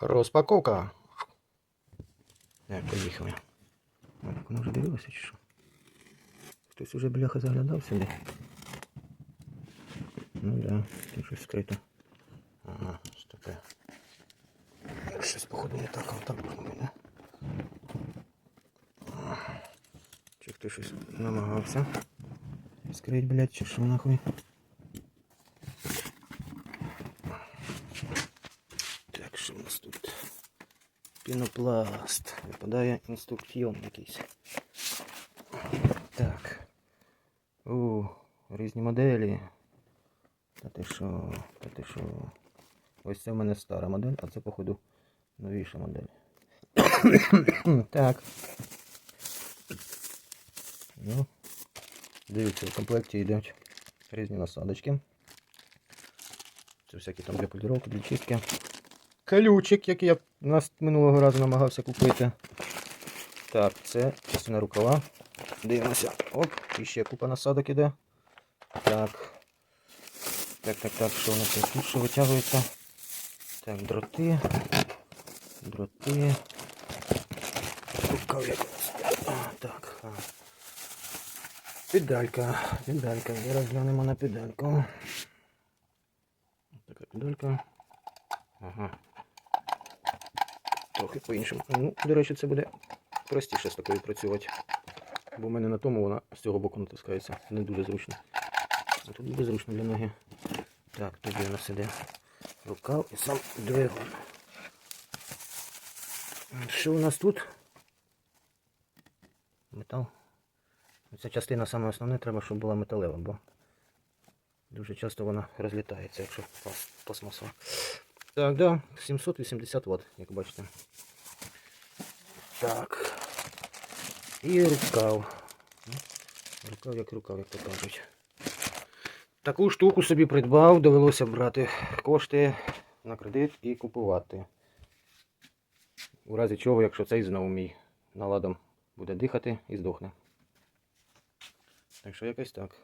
Розпаковка. Так, поїхали. А, так воно вже дивилося чи що? Хтось уже бляха заглядав сюди. Ну да, тут щось скрито. Ага, що таке. Щось походу не так, а так було, да? Чи хтось щось намагався? Скрить, блядь, чи що нахуй? Пінопласт. Випадає інструкціон якийсь. Так. У, різні моделі. Та ти що, та ти що. Ось це в мене стара модель, а це, походу, новіша модель. так. Ну, дивіться, в комплекті йдуть різні насадочки. Це всякі там для поліровки, для чистки. Ключик, який я нас минулого разу намагався купити. Так, це частина рукава. Дивимося. Оп, і ще купа насадок іде. Так. Так, так, так, що у нас тут? Що витягується? Так, дроти. Дроти. Рукав якось. Так. Педалька. Педалька. Зараз глянемо на педальку. Така педалька. Ага. Трохи по-іншому. Ну, до речі, це буде простіше з такою працювати. Бо в мене на тому вона з цього боку натискається. Не дуже зручно. А тут буде зручно для ноги. Так, тоді у нас іде рукав і сам двигун. Що у нас тут? Метал. Ця частина саме основне треба, щоб була металева, бо дуже часто вона розлітається, якщо плас- пластмасова. Так, да, 780 Вт, як бачите. Так. І рукав. Рукав як рукав, як то кажуть. Таку штуку собі придбав, довелося брати кошти на кредит і купувати. У разі чого, якщо цей знову мій наладом буде дихати і здохне. Так що якось так.